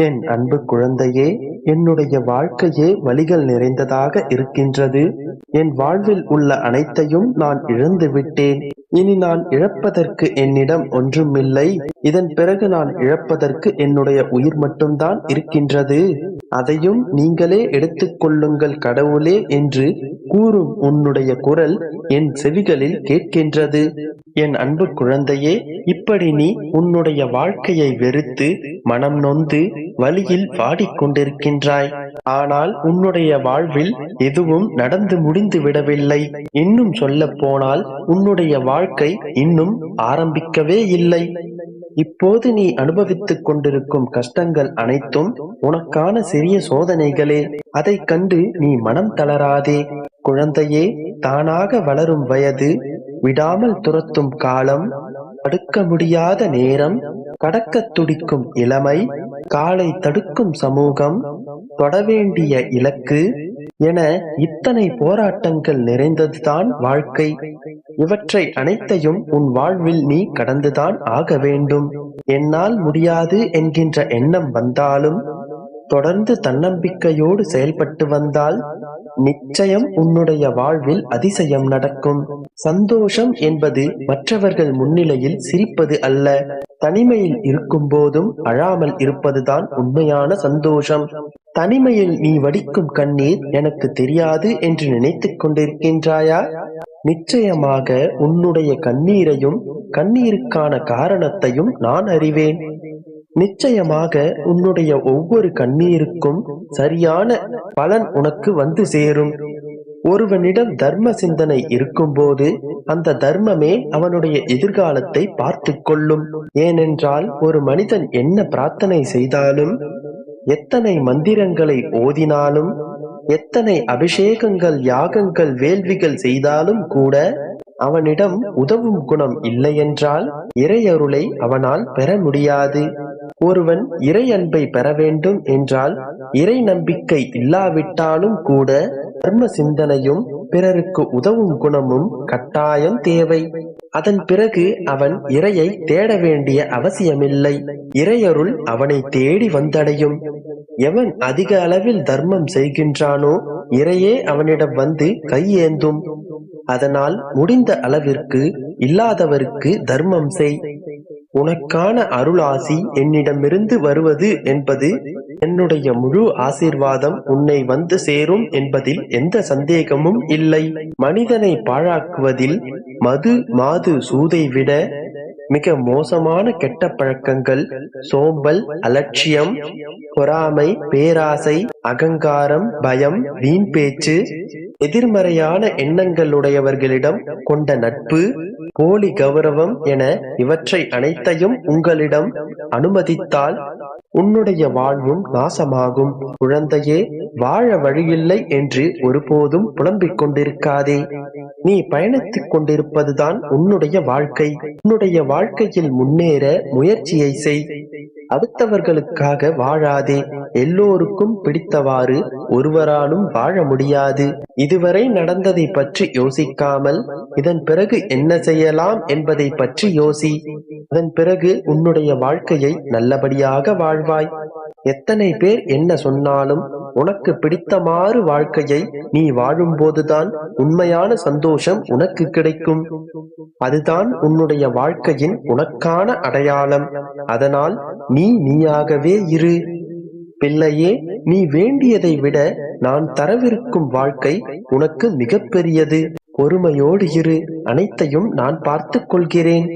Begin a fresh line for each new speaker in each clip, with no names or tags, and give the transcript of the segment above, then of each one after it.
என் அன்பு குழந்தையே என்னுடைய வாழ்க்கையே வழிகள் நிறைந்ததாக இருக்கின்றது. என் வாழ்வில் உள்ள அனைத்தையும் நான் இழந்து விட்டேன். இனி நான் இழப்பதற்கு என்னிடம் ஒன்றுமில்லை. இதன் பிறகு நான் இழப்பதற்கு என்னுடைய உயிர் மட்டும்தான் இருக்கின்றது. அதையும் நீங்களே எடுத்துக்கொள்ளுங்கள் கடவுளே என்று கூறும் உன்னுடைய குரல் என் செவிகளில் கேட்கின்றது. என் அன்பு குழந்தையே இப்படி நீ உன்னுடைய வாழ்க்கையை வெறுத்து மனம் நொந்து வழியில் வாடிக்கொண்டிருக்கின்றாய் ஆனால் உன்னுடைய வாழ்வில் எதுவும் நடந்து முடிந்து விடவில்லை. இன்னும் சொல்ல போனால் உன்னுடைய வாழ்க்கை இன்னும் ஆரம்பிக்கவே இல்லை. இப்போது நீ அனுபவித்துக் கொண்டிருக்கும் கஷ்டங்கள் அனைத்தும் உனக்கான சிறிய சோதனைகளே. அதைக் கண்டு நீ மனம் தளராதே. குழந்தையே தானாக வளரும் வயது விடாமல் துரத்தும் காலம் தடுக்க முடியாத நேரம் கடக்க துடிக்கும் இளமை காலை தடுக்கும் சமூகம் தொடவேண்டிய இலக்கு என இத்தனை போராட்டங்கள் நிறைந்ததுதான் வாழ்க்கை. இவற்றை அனைத்தையும் உன் வாழ்வில் நீ கடந்துதான் ஆக வேண்டும். என்னால் முடியாது என்கின்ற எண்ணம் வந்தாலும் தொடர்ந்து தன்னம்பிக்கையோடு செயல்பட்டு வந்தால் நிச்சயம் உன்னுடைய வாழ்வில் அதிசயம் நடக்கும். சந்தோஷம் என்பது மற்றவர்கள் முன்னிலையில் சிரிப்பது அல்ல. தனிமையில் இருக்கும் போதும் அழாமல் இருப்பதுதான் உண்மையான சந்தோஷம். தனிமையில் நீ வடிக்கும் கண்ணீர் எனக்கு தெரியாது என்று நினைத்துக் கொண்டிருக்கின்றாயா? நிச்சயமாக உன்னுடைய கண்ணீரையும் கண்ணீருக்கான காரணத்தையும் நான் அறிவேன். நிச்சயமாக உன்னுடைய ஒவ்வொரு கண்ணீருக்கும் சரியான பலன் உனக்கு வந்து சேரும். ஒருவனிடம் தர்ம சிந்தனை இருக்கும்போது அந்த தர்மமே அவனுடைய எதிர்காலத்தை பார்த்து கொள்ளும். ஏனென்றால் ஒரு மனிதன் என்ன பிரார்த்தனை செய்தாலும் எத்தனை மந்திரங்களை ஓதினாலும் எத்தனை அபிஷேகங்கள் யாகங்கள் வேள்விகள் செய்தாலும் கூட அவனிடம் உதவும் குணம் இல்லையென்றால் இறையருளை அவனால் பெற முடியாது. ஒருவன் இறை அன்பை பெற வேண்டும் என்றால் இறை நம்பிக்கை இல்லாவிட்டாலும் கூட தர்ம சிந்தனையும் பிறருக்கு உதவும் குணமும் கட்டாயம் தேவை. அதன் பிறகு அவன் இறையை தேட வேண்டிய அவசியமில்லை. இறையருள் அவனை தேடி வந்தடையும். எவன் அதிக அளவில் தர்மம் செய்கின்றானோ இறையே அவனிடம் வந்து கையேந்தும். அதனால் முடிந்த அளவிற்கு இல்லாதவருக்கு தர்மம் செய். உனக்கான அருளாசி என்னிடமிருந்து வருவது என்பது என்னுடைய முழு ஆசீர்வாதம் உன்னை வந்து சேரும் என்பதில் எந்த சந்தேகமும் இல்லை. மனிதனை பாழாக்குவதில் மது மாது சூதை விட மிக மோசமான கெட்ட பழக்கங்கள் சோம்பல் அலட்சியம் பொறாமை பேராசை அகங்காரம் பயம் வீண் பேச்சு எதிர்மறையான எண்ணங்களுடையவர்களிடம் கொண்ட நட்பு போலி கௌரவம் என இவற்றை அனைத்தையும் உங்களிடம் அனுமதித்தால் உன்னுடைய வாழ்வும் நாசமாகும். குழந்தையே வாழ வழியில்லை என்று ஒருபோதும் புலம்பிக் கொண்டிருக்காதே. நீ பயணித்துக் கொண்டிருப்பதுதான் உன்னுடைய வாழ்க்கை. உன்னுடைய வாழ்க்கையில் முன்னேற முயற்சியை செய். அடுத்தவர்களுக்காக வாழாதே. எல்லோருக்கும் பிடித்தவாறு ஒருவராலும் வாழ முடியாது. இதுவரை நடந்ததை பற்றி யோசிக்காமல் இதன் பிறகு என்ன செய்யலாம் என்பதை பற்றி யோசி. அதன் பிறகு உன்னுடைய வாழ்க்கையை நல்லபடியாக வாழ்வாய். எத்தனை பேர் என்ன சொன்னாலும் உனக்கு பிடித்தமாறு வாழ்க்கையை நீ வாழும்போதுதான் உண்மையான சந்தோஷம் உனக்கு கிடைக்கும். அதுதான் உன்னுடைய வாழ்க்கையின் உனக்கான அடையாளம். அதனால் நீ நீயாகவே இரு. பிள்ளையே நீ வேண்டியதை விட நான் தரவிருக்கும் வாழ்க்கை உனக்கு மிகப்பெரியது. பொறுமையோடு இரு. அனைத்தையும் நான் பார்த்துக் கொள்கிறேன்.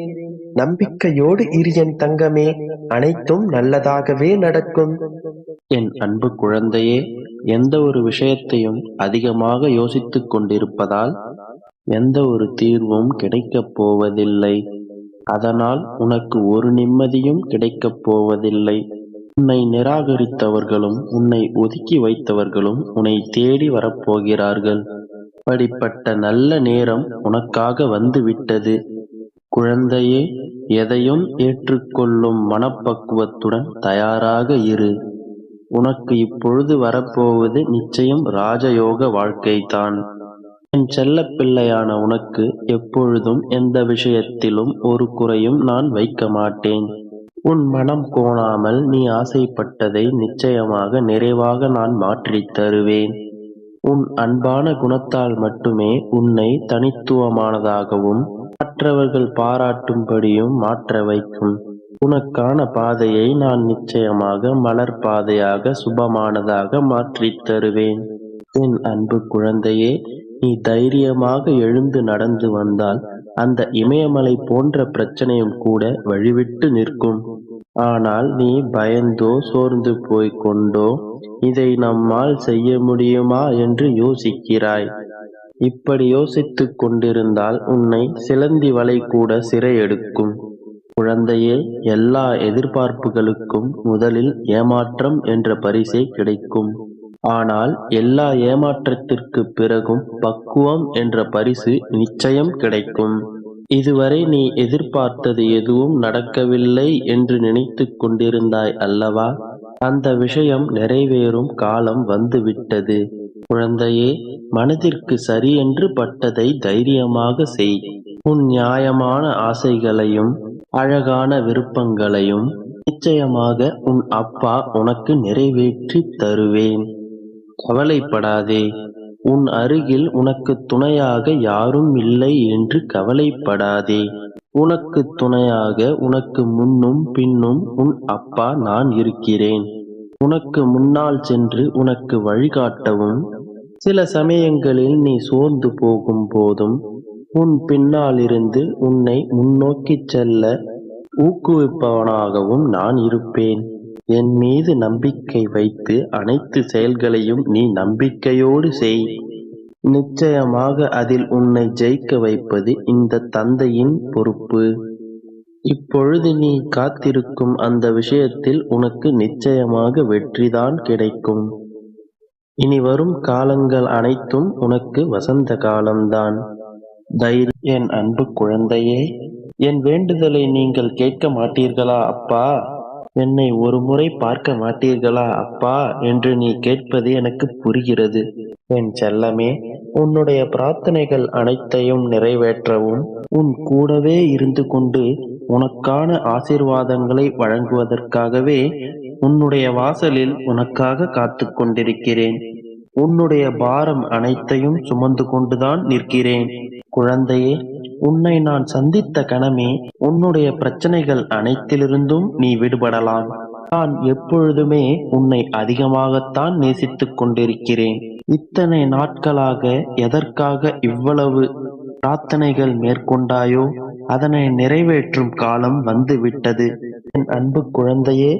நம்பிக்கையோடு இரியன் தங்கமே அனைத்தும் நல்லதாகவே நடக்கும்.
என் அன்பு குழந்தையே எந்த ஒரு விஷயத்தையும் அதிகமாக யோசித்துக் கொண்டிருப்பதால் எந்த ஒரு தீர்வும் கிடைக்கப் போவதில்லை. அதனால் உனக்கு ஒரு நிம்மதியும் கிடைக்கப் போவதில்லை. உன்னை நிராகரித்தவர்களும் உன்னை ஒதுக்கி வைத்தவர்களும் உன்னை தேடி வரப்போகிறார்கள். அப்படிப்பட்ட நல்ல நேரம் உனக்காக வந்துவிட்டது. குழந்தையே எதையும் ஏற்றுக்கொள்ளும் மனப்பக்குவத்துடன் தயாராக இரு. உனக்கு இப்பொழுது வரப்போவது நிச்சயம் ராஜயோக வாழ்க்கைதான். என் செல்ல பிள்ளையான உனக்கு எப்பொழுதும் எந்த விஷயத்திலும் ஒரு குறையும் நான் வைக்க மாட்டேன். உன் மனம் கோணாமல் நீ ஆசைப்பட்டதை நிச்சயமாக நிறைவாக நான் மாற்றித் தருவேன். உன் அன்பான குணத்தால் மட்டுமே உன்னை தனித்துவமானதாகவும் மற்றவர்கள் பாராட்டும்படியும் மாற்ற வைக்கும். உனக்கான பாதையை நான் நிச்சயமாக மலர் பாதையாக சுபமானதாக மாற்றித் தருவேன். என் அன்பு குழந்தையே நீ தைரியமாக எழுந்து நடந்து வந்தால் அந்த இமயமலை போன்ற பிரச்சனையும் கூட வழிவிட்டு நிற்கும். ஆனால் நீ பயந்தோ சோர்ந்து போய்க் கொண்டோ இதை நம்மால் செய்ய முடியுமா என்று யோசிக்கிறாய். இப்படி யோசித்துக் கொண்டிருந்தால் உன்னை சிலந்தி வலை கூட சிறையெடுக்கும் குழந்தையே எல்லா எதிர்பார்ப்புகளுக்கும் முதலில் ஏமாற்றம் என்ற பரிசே கிடைக்கும். ஆனால் எல்லா ஏமாற்றத்திற்கு பிறகும் பக்குவம் என்ற பரிசு நிச்சயம் கிடைக்கும். இதுவரை நீ எதிர்பார்த்தது எதுவும் நடக்கவில்லை என்று நினைத்துக் கொண்டிருந்தாய் அல்லவா? அந்த விஷயம் நிறைவேறும் காலம் வந்துவிட்டது. குழந்தையே மனதிற்கு சரியென்று பட்டதை தைரியமாக செய். உன் நியாயமான ஆசைகளையும் அழகான விருப்பங்களையும் நிச்சயமாக உன் அப்பா உனக்கு நிறைவேற்றி தருவேன். கவலைப்படாதே. உன் அருகில் உனக்கு துணையாக யாரும் இல்லை என்று கவலைப்படாதே. உனக்கு துணையாக உனக்கு முன்னும் பின்னும் உன் அப்பா நான் இருக்கிறேன். உனக்கு முன்னால் சென்று உனக்கு வழிகாட்டவும் சில சமயங்களில் நீ சோர்ந்து போகும் போதும் உன் பின்னால் இருந்து உன்னை முன்னோக்கிச் செல்ல ஊக்குவிப்பவனாகவும் நான் இருப்பேன். என் மீது நம்பிக்கை வைத்து அனைத்து செயல்களையும் நீ நம்பிக்கையோடு செய். நிச்சயமாக அதில் உன்னை ஜெயிக்க வைப்பது இந்த தந்தையின் பொறுப்பு. இப்பொழுது நீ காத்திருக்கும் அந்த விஷயத்தில் உனக்கு நிச்சயமாக வெற்றிதான் கிடைக்கும். இனி வரும் காலங்கள் அனைத்தும் உனக்கு வசந்த காலம்தான். தைரிய என் அன்பு குழந்தையே என் வேண்டுதலை நீங்கள் கேட்க மாட்டீர்களா அப்பா? என்னை ஒரு முறை பார்க்க மாட்டீர்களா அப்பா? என்று நீ கேட்பது எனக்கு புரிகிறது. என் செல்லமே உன்னுடைய பிரார்த்தனைகள் அனைத்தையும் நிறைவேற்றவும் உன் கூடவே இருந்து கொண்டு உனக்கான ஆசீர்வாதங்களை வழங்குவதற்காகவே உன்னுடைய வாசலில் உனக்காக காத்து கொண்டிருக்கிறேன் உன்னுடைய பாரம் அனைத்தையும் சுமந்து கொண்டுதான் நிற்கிறேன். குழந்தையே உன்னை நான் சந்தித்த கணமே உன்னுடைய பிரச்சனைகள் அனைத்திலிருந்தும் நீ விடுபடலாம். நான் எப்பொழுதுமே உன்னை அதிகமாகத்தான் நேசித்துக் கொண்டிருக்கிறேன். இத்தனை நாட்களாக எதற்காக இவ்வளவு பிரார்த்தனைகள் மேற்கொண்டாயோ அதனை நிறைவேற்றும் காலம் வந்துவிட்டது. என் அன்பு குழந்தையே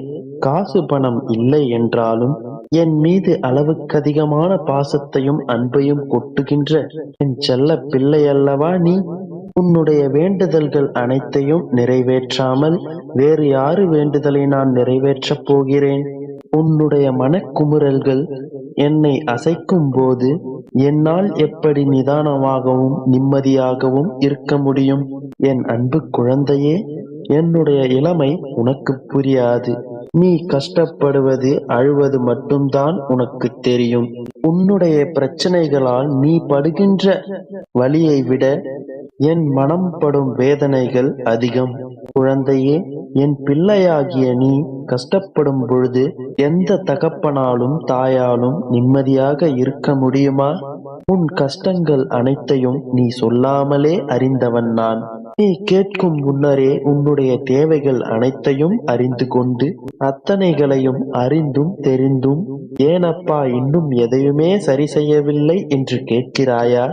காசு பணம் இல்லை என்றாலும் என் மீது அளவுக்கதிகமான பாசத்தையும் அன்பையும் கொட்டுகின்ற என் செல்ல பிள்ளையல்லவா நீ? உன்னுடைய வேண்டுதல்கள் அனைத்தையும் நிறைவேற்றாமல் வேறு யாரு வேண்டுதலை நான் நிறைவேற்றப் போகிறேன்? உன்னுடைய மனக்குமுறல்கள் என்னை அசைக்கும் போது என்னால் எப்படி நிதானமாகவும் நிம்மதியாகவும் இருக்க முடியும்? என் அன்பு குழந்தையே என்னுடைய இளமை உனக்கு புரியாது. நீ கஷ்டப்படுவது அழுவது மட்டும்தான் உனக்கு தெரியும். உன்னுடைய பிரச்சனைகளால் நீ படுகின்ற வழியை விட என் மனம் படும் வேதனைகள் அதிகம். குழந்தையே என் பிள்ளையாகிய நீ கஷ்டப்படும் பொழுது எந்த தகப்பனாலும் தாயாலும் நிம்மதியாக இருக்க முடியுமா? உன் கஷ்டங்கள் அனைத்தையும் நீ சொல்லாமலே அறிந்தவன் நான். நீ கேட்கும் முன்னரே உன்னுடைய தேவைகள் அனைத்தையும் அறிந்து கொண்டு அத்தனைகளையும் அறிந்தும் தெரிந்தும் ஏனப்பா இன்னும் எதையுமே சரி செய்யவில்லை என்று கேட்கிறாயா?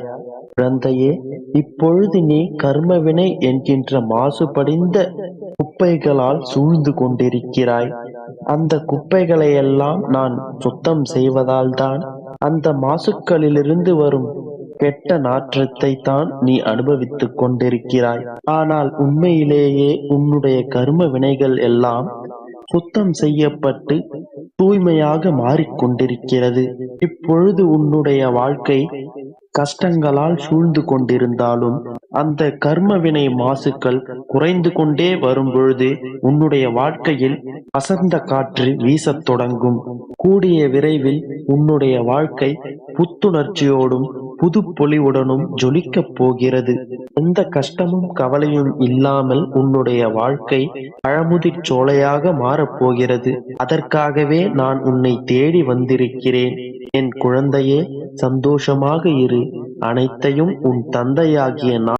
குழந்தையே இப்பொழுது நீ கர்மவினை என்கின்ற மாசுபடிந்த குப்பைகளால் சூழ்ந்து கொண்டிருக்கிறாய். அந்த குப்பைகளையெல்லாம் நான் சுத்தம் செய்வதால்தான் அந்த மாசுக்களிலிருந்து வரும் கெட்ட நாற்றத்தை தான் நீ அனுபவித்துக் கொண்டிருக்கிறாய். ஆனால் உண்மையிலேயே உன்னுடைய கர்ம வினைகள் எல்லாம் சுத்தம் செய்யப்பட்டு தூய்மையாக மாறிக்கொண்டிருக்கிறது இப்பொழுது உன்னுடைய வாழ்க்கை கஷ்டங்களால் சூழ்ந்து கொண்டிருந்தாலும் அந்த கர்மவினை மாசுக்கள் குறைந்து கொண்டே வரும் பொழுது உன்னுடைய வாழ்க்கையில் வசந்த காற்று வீசத் தொடங்கும். கூடிய விரைவில் உன்னுடைய வாழ்க்கை புத்துணர்ச்சியோடும்
புது பொலிவுடனும் ஜொலிக்கப் போகிறது. எந்த கஷ்டமும் கவலையும் இல்லாமல் உன்னுடைய வாழ்க்கை பழமுதிர் சோலையாக மாறப்போகிறது அதற்காகவே நான் உன்னை தேடி வந்திருக்கிறேன். என் குழந்தையே சந்தோஷமாக இரு. அனைத்தையும் உன் தந்தையாகிய நான்